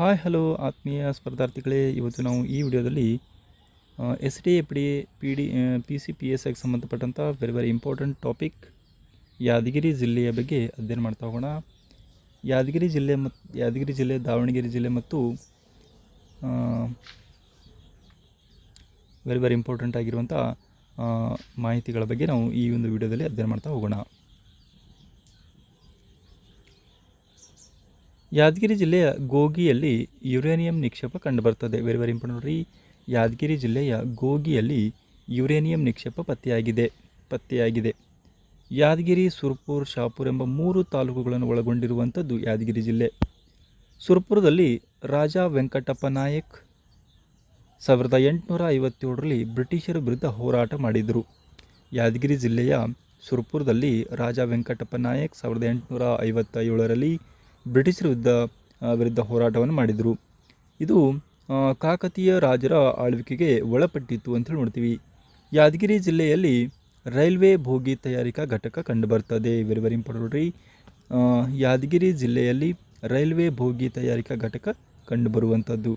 Hi, hello ಆತ್ಮೀಯ ಸ್ಪರ್ಧಾರ್ಥಿಗಳೇ. ಇವತ್ತು ನಾವು ಈ ವಿಡಿಯೋದಲ್ಲಿ S D F D P D P C P S ಐಗೆ ಸಂಬಂಧಪಟ್ಟಂಥ very very important topic Yadgiri ಜಿಲ್ಲೆಯ ಬಗ್ಗೆ ಅಧ್ಯಯನ ಮಾಡ್ತಾ ಹೋಗೋಣ. ಯಾದಗಿರಿ ಜಿಲ್ಲೆ ಮತ್ತು ಯಾದಗಿರಿ ಜಿಲ್ಲೆ, ದಾವಣಗೆರೆ ಜಿಲ್ಲೆ ಮತ್ತು ವೆರಿ ವೆರಿ ಇಂಪಾರ್ಟೆಂಟ್ ಆಗಿರುವಂಥ ಮಾಹಿತಿಗಳ ಬಗ್ಗೆ ನಾವು ಈ ಒಂದು ವಿಡಿಯೋದಲ್ಲಿ ಅಧ್ಯಯನ ಮಾಡ್ತಾ ಹೋಗೋಣ. ಯಾದಗಿರಿ ಜಿಲ್ಲೆಯ ಗೋಗಿಯಲ್ಲಿ ಯುರೇನಿಯಂ ನಿಕ್ಷೇಪ ಕಂಡುಬರ್ತದೆ ವೆರಿ ವೆರಿ ಇಂಪಾರ್ಟೆಂಟ್ ನೋಡ್ರಿ ಯಾದಗಿರಿ ಜಿಲ್ಲೆಯ ಗೋಗಿಯಲ್ಲಿ ಯುರೇನಿಯಂ ನಿಕ್ಷೇಪ ಪತ್ತೆಯಾಗಿದೆ. ಪತ್ತೆಯಾಗಿದೆ. ಯಾದಗಿರಿ, ಸುರ್ಪುರ್, ಶಾಪುರ್ ಎಂಬ ಮೂರು ತಾಲೂಕುಗಳನ್ನು ಒಳಗೊಂಡಿರುವಂಥದ್ದು ಯಾದಗಿರಿ ಜಿಲ್ಲೆ. ಸುರ್ಪುರದಲ್ಲಿ ರಾಜ ವೆಂಕಟಪ್ಪ ನಾಯಕ್ ಸಾವಿರದ ಎಂಟುನೂರ ಐವತ್ತೇಳರಲ್ಲಿ ಬ್ರಿಟಿಷರ ವಿರುದ್ಧ ಹೋರಾಟ ಮಾಡಿದರು. ಯಾದಗಿರಿ ಜಿಲ್ಲೆಯ ಸುರ್ಪುರದಲ್ಲಿ ರಾಜ ವೆಂಕಟಪ್ಪ ನಾಯಕ್ ಸಾವಿರದ ಎಂಟುನೂರ ಐವತ್ತ ಏಳರಲ್ಲಿ ಬ್ರಿಟಿಷರ ವಿರುದ್ಧ ವಿರುದ್ಧ ಹೋರಾಟವನ್ನು ಮಾಡಿದರು. ಇದು ಕಾಕತೀಯ ರಾಜರ ಆಳ್ವಿಕೆಗೆ ಒಳಪಟ್ಟಿತ್ತು ಅಂತೇಳಿ ನೋಡ್ತೀವಿ. ಯಾದಗಿರಿ ಜಿಲ್ಲೆಯಲ್ಲಿ ರೈಲ್ವೆ ಭೋಗಿ ತಯಾರಿಕಾ ಘಟಕ ಕಂಡುಬರ್ತದೆ. ವೆರಿ ವೆರಿ ಇಂಪಾರ್ಟೆಂಟ್ ರೀ ಯಾದಗಿರಿ ಜಿಲ್ಲೆಯಲ್ಲಿ ರೈಲ್ವೆ ಭೋಗಿ ತಯಾರಿಕಾ ಘಟಕ ಕಂಡುಬರುವಂಥದ್ದು.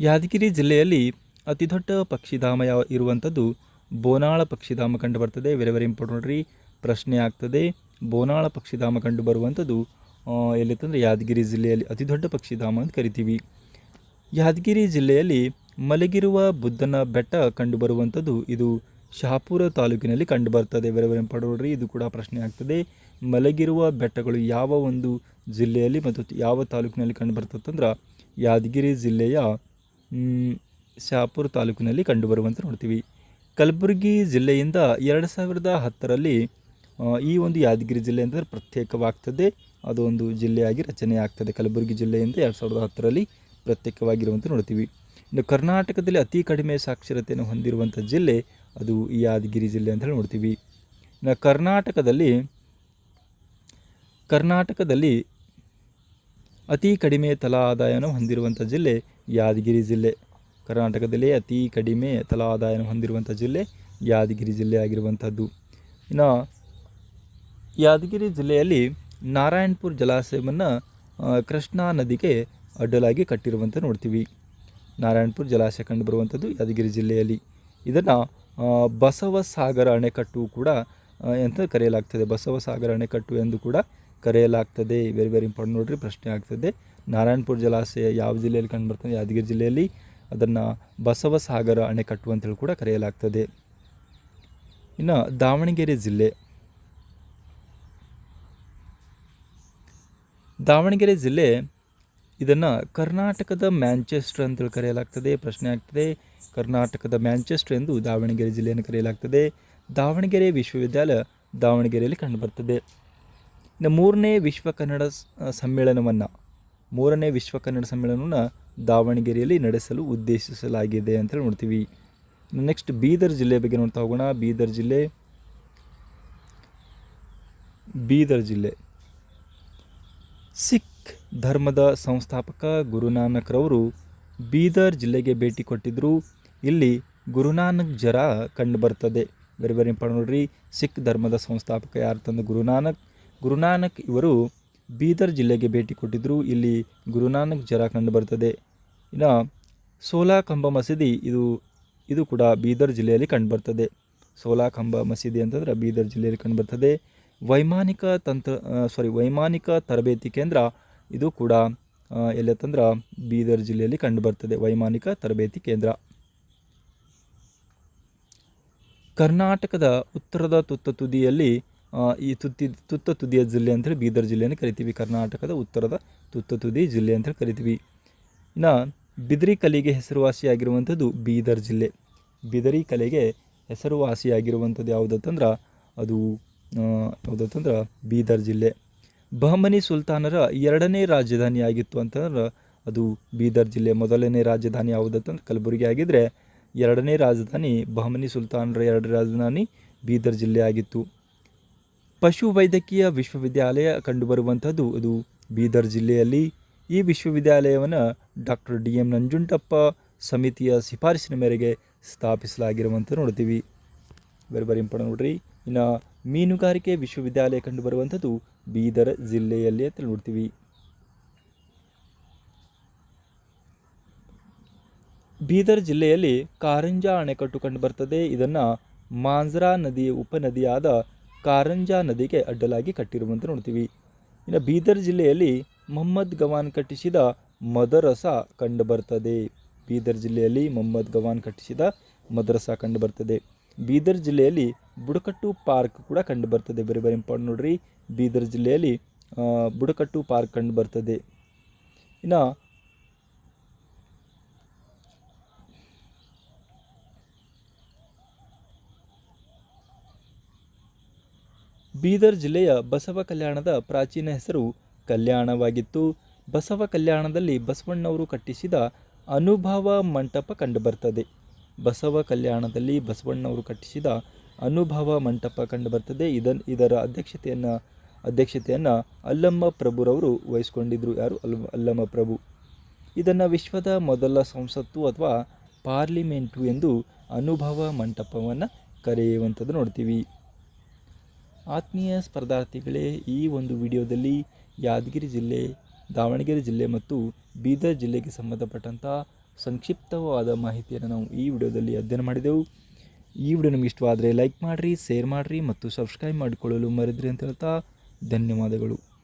ಯಾದಗಿರಿ ಜಿಲ್ಲೆಯಲ್ಲಿ ಅತಿ ದೊಡ್ಡ ಪಕ್ಷಿಧಾಮ ಯಾವ, ಇರುವಂಥದ್ದು? ಬೋನಾಳ ಪಕ್ಷಿಧಾಮ ಕಂಡುಬರ್ತದೆ. ವೆರಿ ವೆರಿ ಇಂಪಾರ್ಟೆಂಟ್ ನೋಡ್ರಿ. ಪ್ರಶ್ನೆ ಆಗ್ತದೆ. ಬೋನಾಳ ಪಕ್ಷಿಧಾಮ ಕಂಡು ಬರುವಂಥದ್ದು ಎಲ್ಲಿ ಎಲ್ಲಿತ್ತಂದರೆ ಯಾದಗಿರಿ ಜಿಲ್ಲೆಯಲ್ಲಿ ಅತಿ ದೊಡ್ಡ ಪಕ್ಷಿಧಾಮ ಅಂತ ಕರಿತೀವಿ. ಯಾದಗಿರಿ ಜಿಲ್ಲೆಯಲ್ಲಿ ಮಲಗಿರುವ ಬುದ್ಧನ ಬೆಟ್ಟ ಕಂಡು ಬರುವಂಥದ್ದು ಇದು ಶಹಾಪುರ ತಾಲೂಕಿನಲ್ಲಿ ಕಂಡು ಬರ್ತದೆ ಬೇರೆ ಪಡೋರಿ ಇದು ಕೂಡ ಪ್ರಶ್ನೆ ಆಗ್ತದೆ. ಮಲಗಿರುವ ಬೆಟ್ಟಗಳು ಯಾವ ಒಂದು ಜಿಲ್ಲೆಯಲ್ಲಿ ಮತ್ತು ಯಾವ ತಾಲೂಕಿನಲ್ಲಿ ಕಂಡು ಬರ್ತದಂದ್ರೆ ಯಾದಗಿರಿ ಜಿಲ್ಲೆಯ ಶಹಾಪುರ ತಾಲೂಕಿನಲ್ಲಿ ಕಂಡುಬರುವಂತೆ ನೋಡ್ತೀವಿ. ಕಲಬುರಗಿ ಜಿಲ್ಲೆಯಿಂದ ಎರಡು ಸಾವಿರದ ಹತ್ತರಲ್ಲಿ ಈ ಒಂದು ಯಾದಗಿರಿ ಜಿಲ್ಲೆ ಅಂತಂದರೆ ಪ್ರತ್ಯೇಕವಾಗ್ತದೆ. ಅದು ಒಂದು ಜಿಲ್ಲೆಯಾಗಿ ರಚನೆ ಆಗ್ತದೆ ಕಲಬುರಗಿ ಜಿಲ್ಲೆಯಿಂದ ಎರಡು ಸಾವಿರದ ಹತ್ತರಲ್ಲಿ ಪ್ರತ್ಯೇಕವಾಗಿರುವಂತೆ ನೋಡ್ತೀವಿ. ಇನ್ನು ಕರ್ನಾಟಕದಲ್ಲಿ ಅತಿ ಕಡಿಮೆ ಸಾಕ್ಷರತೆಯನ್ನು ಹೊಂದಿರುವಂಥ ಜಿಲ್ಲೆ ಅದು ಈ ಯಾದಗಿರಿ ಜಿಲ್ಲೆ ಅಂತ ಹೇಳಿ ನೋಡ್ತೀವಿ. ಇನ್ನು ಕರ್ನಾಟಕದಲ್ಲಿ ಕರ್ನಾಟಕದಲ್ಲಿ ಅತಿ ಕಡಿಮೆ ತಲಾ ಆದಾಯವನ್ನು ಹೊಂದಿರುವಂಥ ಜಿಲ್ಲೆ ಯಾದಗಿರಿ ಜಿಲ್ಲೆ. ಕರ್ನಾಟಕದಲ್ಲಿ ಅತಿ ಕಡಿಮೆ ತಲಾ ಆದಾಯವನ್ನು ಹೊಂದಿರುವಂಥ ಜಿಲ್ಲೆ ಯಾದಗಿರಿ ಜಿಲ್ಲೆ ಆಗಿರುವಂಥದ್ದು ಇನ್ನು ಯಾದಗಿರಿ ಜಿಲ್ಲೆಯಲ್ಲಿ ನಾರಾಯಣಪುರ ಜಲಾಶಯವನ್ನು ಕೃಷ್ಣಾ ನದಿಗೆ ಅಡ್ಡಲಾಗಿ ಕಟ್ಟಿರುವಂತೆ ನೋಡ್ತೀವಿ. ನಾರಾಯಣಪುರ ಜಲಾಶಯ ಕಂಡುಬರುವಂಥದ್ದು ಯಾದಗಿರಿ ಜಿಲ್ಲೆಯಲ್ಲಿ. ಇದನ್ನು ಬಸವಸಾಗರ ಅಣೆಕಟ್ಟು ಕೂಡ ಅಂತ ಕರೆಯಲಾಗ್ತದೆ? ಬಸವಸಾಗರ ಅಣೆಕಟ್ಟು ಎಂದು ಕೂಡ ಕರೆಯಲಾಗ್ತದೆ. ವೆರಿ ವೆರಿ ಇಂಪಾರ್ಟೆಂಟ್ ನೋಡ್ರಿ, ಪ್ರಶ್ನೆ ಆಗ್ತದೆ. ನಾರಾಯಣಪುರ ಜಲಾಶಯ ಯಾವ ಜಿಲ್ಲೆಯಲ್ಲಿ ಕಂಡುಬರ್ತದೆ? ಯಾದಗಿರಿ ಜಿಲ್ಲೆಯಲ್ಲಿ ಅದನ್ನು ಬಸವಸಾಗರ ಅಣೆಕಟ್ಟು ಅಂತೇಳಿ ಕೂಡ ಕರೆಯಲಾಗ್ತದೆ. ಇನ್ನು ದಾವಣಗೆರೆ ಜಿಲ್ಲೆ. ದಾವಣಗೆರೆ ಜಿಲ್ಲೆ ಇದನ್ನು ಕರ್ನಾಟಕದ ಮ್ಯಾಂಚೆಸ್ಟರ್ ಅಂತೇಳಿ ಕರೆಯಲಾಗ್ತದೆ. ಪ್ರಶ್ನೆ ಆಗ್ತದೆ, ಕರ್ನಾಟಕದ ಮ್ಯಾಂಚೆಸ್ಟರ್ ಎಂದು ದಾವಣಗೆರೆ ಜಿಲ್ಲೆಯನ್ನು ಕರೆಯಲಾಗ್ತದೆ. ದಾವಣಗೆರೆ ವಿಶ್ವವಿದ್ಯಾಲಯ ದಾವಣಗೆರೆಯಲ್ಲಿ ಕಂಡುಬರ್ತದೆ. ಇನ್ನು ಮೂರನೇ ವಿಶ್ವ ಕನ್ನಡ ಸಮ್ಮೇಳನವನ್ನು, ಮೂರನೇ ವಿಶ್ವ ಕನ್ನಡ ಸಮ್ಮೇಳನವನ್ನು ದಾವಣಗೆರೆಯಲ್ಲಿ ನಡೆಸಲು ಉದ್ದೇಶಿಸಲಾಗಿದೆ ಅಂತೇಳಿ ನೋಡ್ತೀವಿ. ನೆಕ್ಸ್ಟ್ ಬೀದರ್ ಜಿಲ್ಲೆ ಬಗ್ಗೆ ನೋಡ್ತಾ ಹೋಗೋಣ. ಬೀದರ್ ಜಿಲ್ಲೆ ಬೀದರ್ ಜಿಲ್ಲೆ. ಸಿಖ್ ಧರ್ಮದ ಸಂಸ್ಥಾಪಕ ಗುರುನಾನಕ್ರವರು ಬೀದರ್ ಜಿಲ್ಲೆಗೆ ಭೇಟಿ ಕೊಟ್ಟಿದ್ದರು ಇಲ್ಲಿ ಗುರುನಾನಕ್ ಜರ ಕಂಡು ಬರ್ತದೆ. ವೆರಿ ವೆರಿ ಇಂಪಾರ್ಟೆಂಟ್ ನೋಡ್ರಿ. ಸಿಖ್ ಧರ್ಮದ ಸಂಸ್ಥಾಪಕ ಯಾರು ತಂದು ಗುರುನಾನಕ್? ಗುರುನಾನಕ್ ಇವರು ಬೀದರ್ ಜಿಲ್ಲೆಗೆ ಭೇಟಿ ಕೊಟ್ಟಿದ್ದರು ಇಲ್ಲಿ ಗುರುನಾನಕ್ ಜರ ಕಂಡು ಬರ್ತದೆ. ಇನ್ನು ಸೋಲಾ ಕಂಬ ಮಸೀದಿ ಇದು ಇದು ಕೂಡ ಬೀದರ್ ಜಿಲ್ಲೆಯಲ್ಲಿ ಕಂಡುಬರ್ತದೆ ಸೋಲಾ ಕಂಬ ಮಸೀದಿ ಅಂತಂದ್ರೆ ಬೀದರ್ ಜಿಲ್ಲೆಯಲ್ಲಿ ಕಂಡುಬರ್ತದೆ ವೈಮಾನಿಕ ತಂತ್ರ ಸಾರಿ ವೈಮಾನಿಕ ತರಬೇತಿ ಕೇಂದ್ರ ಇದು ಕೂಡ ಎಲ್ಲತ್ತಂದ್ರೆ ಬೀದರ್ ಜಿಲ್ಲೆಯಲ್ಲಿ ಕಂಡುಬರ್ತದೆ. ವೈಮಾನಿಕ ತರಬೇತಿ ಕೇಂದ್ರ. ಕರ್ನಾಟಕದ ಉತ್ತರದ ತುತ್ತ ತುದಿಯಲ್ಲಿ ಈ ತುತ್ತಿ, ತುತ್ತ ತುದಿಯ ಜಿಲ್ಲೆ ಅಂತೇಳಿ ಬೀದರ್ ಜಿಲ್ಲೆಯನ್ನು ಕರಿತೀವಿ. ಕರ್ನಾಟಕದ ಉತ್ತರದ ತುತ್ತ ತುದಿ ಜಿಲ್ಲೆ ಅಂತೇಳಿ ಕರಿತೀವಿ. ಇನ್ನು ಬಿದರಿ ಕಲೆಗೆ ಹೆಸರುವಾಸಿಯಾಗಿರುವಂಥದ್ದು ಬೀದರ್ ಜಿಲ್ಲೆ. ಬಿದರಿ ಕಲೆಗೆ ಹೆಸರುವಾಸಿಯಾಗಿರುವಂಥದ್ದು ಯಾವುದಂತಂದ್ರೆ ಅದು ಯಾವುದಂತಂದ್ರೆ ಬೀದರ್ ಜಿಲ್ಲೆ. ಬಹಮನಿ ಸುಲ್ತಾನರ ಎರಡನೇ ರಾಜಧಾನಿ ಆಗಿತ್ತು ಅಂತಂದ್ರೆ ಅದು ಬೀದರ್ ಜಿಲ್ಲೆ ಮೊದಲನೇ ರಾಜಧಾನಿ ಯಾವುದಂತಂದ್ರೆ ಕಲಬುರಗಿ ಆಗಿದ್ದರೆ ಎರಡನೇ ರಾಜಧಾನಿ ಬಹಮನಿ ಸುಲ್ತಾನರ ಎರಡನೇ ರಾಜಧಾನಿ ಬೀದರ್ ಜಿಲ್ಲೆ ಆಗಿತ್ತು. ಪಶು ವೈದ್ಯಕೀಯ ವಿಶ್ವವಿದ್ಯಾಲಯ ಕಂಡುಬರುವಂಥದ್ದು ಅದು ಬೀದರ್ ಜಿಲ್ಲೆಯಲ್ಲಿ. ಈ ವಿಶ್ವವಿದ್ಯಾಲಯವನ್ನು ಡಾಕ್ಟರ್ ಡಿ ಎಂ ನಂಜುಂಡಪ್ಪ ಸಮಿತಿಯ ಶಿಫಾರಸಿನ ಮೇರೆಗೆ ಸ್ಥಾಪಿಸಲಾಗಿರುವಂಥ ನೋಡ್ತೀವಿ. ವೆರಿ ವೆರಿ ಇಂಪಾರ್ಟೆಂಟ್ ನೋಡ್ರಿ. ಇನ್ನು ಮೀನುಗಾರಿಕೆ ವಿಶ್ವವಿದ್ಯಾಲಯ ಕಂಡುಬರುವಂಥದ್ದು ಬೀದರ್ ಜಿಲ್ಲೆಯಲ್ಲಿ ಅಂತ ನೋಡ್ತೀವಿ. ಬೀದರ್ ಜಿಲ್ಲೆಯಲ್ಲಿ ಕಾರಂಜಾ ಅಣೆಕಟ್ಟು ಕಂಡುಬರ್ತದೆ. ಇದನ್ನು ಮಾಂಜ್ರಾ ನದಿಯ ಉಪನದಿಯಾದ ಕಾರಂಜಾ ನದಿಗೆ ಅಡ್ಡಲಾಗಿ ಕಟ್ಟಿರುವಂತೆ ನೋಡ್ತೀವಿ. ಇನ್ನು ಬೀದರ್ ಜಿಲ್ಲೆಯಲ್ಲಿ ಮೊಹಮ್ಮದ್ ಗವಾನ್ ಕಟ್ಟಿಸಿದ ಮದರಸ ಕಂಡುಬರ್ತದೆ. ಬೀದರ್ ಜಿಲ್ಲೆಯಲ್ಲಿ ಮೊಹಮ್ಮದ್ ಗವಾನ್ ಕಟ್ಟಿಸಿದ ಮದರಸ ಕಂಡುಬರ್ತದೆ. ಬೀದರ್ ಜಿಲ್ಲೆಯಲ್ಲಿ ಬುಡಕಟ್ಟು ಪಾರ್ಕ್ ಕೂಡ ಕಂಡುಬರ್ತದೆ ಬೇರೆ ಬೇರೆ ಇಂಪಾರ್ಟೆಂಟ್ ನೋಡ್ರಿ, ಬೀದರ್ ಜಿಲ್ಲೆಯಲ್ಲಿ ಬುಡಕಟ್ಟು ಪಾರ್ಕ್ ಕಂಡುಬರ್ತದೆ ಇನ್ನು ಬೀದರ್ ಜಿಲ್ಲೆಯ ಬಸವ ಕಲ್ಯಾಣದ ಪ್ರಾಚೀನ ಹೆಸರು ಕಲ್ಯಾಣವಾಗಿತ್ತು. ಬಸವ ಕಲ್ಯಾಣದಲ್ಲಿ ಬಸವಣ್ಣವರು ಕಟ್ಟಿಸಿದ ಅನುಭವ ಮಂಟಪ ಕಂಡುಬರ್ತದೆ ಬಸವ ಕಲ್ಯಾಣದಲ್ಲಿ ಬಸವಣ್ಣವರು ಕಟ್ಟಿಸಿದ ಅನುಭವ ಮಂಟಪ ಕಂಡುಬರ್ತದೆ ಇದನ್, ಇದರ ಅಧ್ಯಕ್ಷತೆಯನ್ನು ಅಧ್ಯಕ್ಷತೆಯನ್ನು ಅಲ್ಲಮ್ಮ ಪ್ರಭುರವರು ವಹಿಸ್ಕೊಂಡಿದ್ರು. ಯಾರು? ಅಲ್, ಅಲ್ಲಮ್ಮ ಪ್ರಭು. ಇದನ್ನು ವಿಶ್ವದ ಮೊದಲ ಸಂಸತ್ತು ಅಥವಾ ಪಾರ್ಲಿಮೆಂಟು ಎಂದು ಅನುಭವ ಮಂಟಪವನ್ನು ಕರೆಯುವಂಥದ್ದು ನೋಡ್ತೀವಿ. ಆತ್ಮೀಯ ಸ್ಪರ್ಧಾರ್ಥಿಗಳೇ, ಈ ಒಂದು ವಿಡಿಯೋದಲ್ಲಿ ಯಾದಗಿರಿ ಜಿಲ್ಲೆ, ದಾವಣಗೆರೆ ಜಿಲ್ಲೆ ಮತ್ತು ಬೀದರ್ ಜಿಲ್ಲೆಗೆ ಸಂಬಂಧಪಟ್ಟಂಥ ಸಂಕ್ಷಿಪ್ತವಾದ ಮಾಹಿತಿಯನ್ನು ನಾವು ಈ ವಿಡಿಯೋದಲ್ಲಿ ಅಧ್ಯಯನ ಮಾಡಿದೆವು. ಈ ವಿಡಿಯೋ ನಿಮಗೆ ಇಷ್ಟವಾದರೆ ಲೈಕ್ ಮಾಡಿರಿ ಶೇರ್ ಮಾಡಿರಿ ಮತ್ತು ಸಬ್ಸ್ಕ್ರೈಬ್ ಮಾಡಿಕೊಳ್ಳಲು ಮರೆದ್ರಿ ಅಂತ ಹೇಳ್ತಾ ಧನ್ಯವಾದಗಳು.